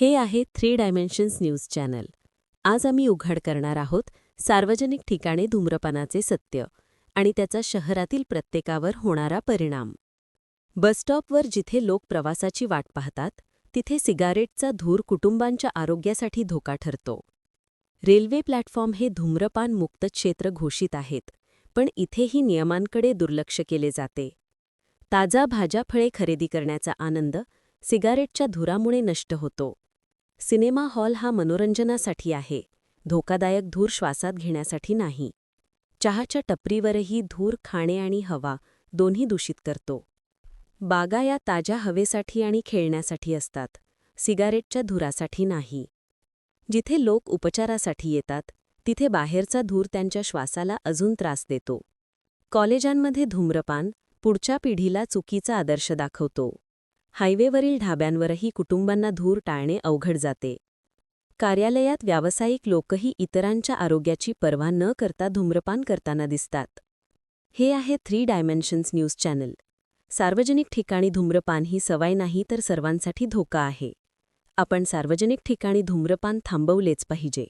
हे आहे three dimensions news channel. आज आम्ही उघड करणार आहोत सार्वजनिक ठिकाणी धूम्रपानाचे सत्य आणि त्याचा शहरातील प्रत्येकावर होणारा परिणाम. बसस्टॉपवर जिथे लोक प्रवासाची वाट पाहतात तिथे सिगारेटचा धूर कुटुंबांच्या आरोग्यासाठी धोका ठरतो. रेल्वे प्लॅटफॉर्म हे धूम्रपान मुक्त क्षेत्र घोषित आहेत पण इथेही नियमांकडे दुर्लक्ष केले जाते. ताजा भाज्या फळे खरेदी करण्याचा आनंद सिगारेटच्या धुरामुळे नष्ट होतो. सिनेमा हॉल हा मनोरंजनासाठी आहे. धोकादायक धूर श्वासात घेण्यासाठी नाही. चहाच्या टपरीवरही धूर खाणे आणि हवा दोन्ही दूषित करतो. बागा या ताज्या हवेसाठी आणि खेळण्यासाठी असतात. सिगारेटच्या धुरासाठी नाही. जिथे लोक उपचारासाठी येतात तिथे बाहेरचा धूर त्यांच्या श्वासाला अजून त्रास देतो. कॉलेजांमध्ये धूम्रपान पुढच्या पिढीला चुकीचा आदर्श दाखवतो. हायवेवरील ढाब्यांवरही कुटुंबांना धूर टाळणे अवघड जाते. कार्यालयात व्यावसायिक लोकही इतरांच्या आरोग्याची पर्वा न करता धूम्रपान करताना दिसतात. हे आहे थ्री डायमेन्शन्स न्यूज चॅनल. सार्वजनिक ठिकाणी धूम्रपान ही सवय नाही तर सर्वांसाठी धोका आहे. आपण सार्वजनिक ठिकाणी धूम्रपान थांबवलेच पाहिजे.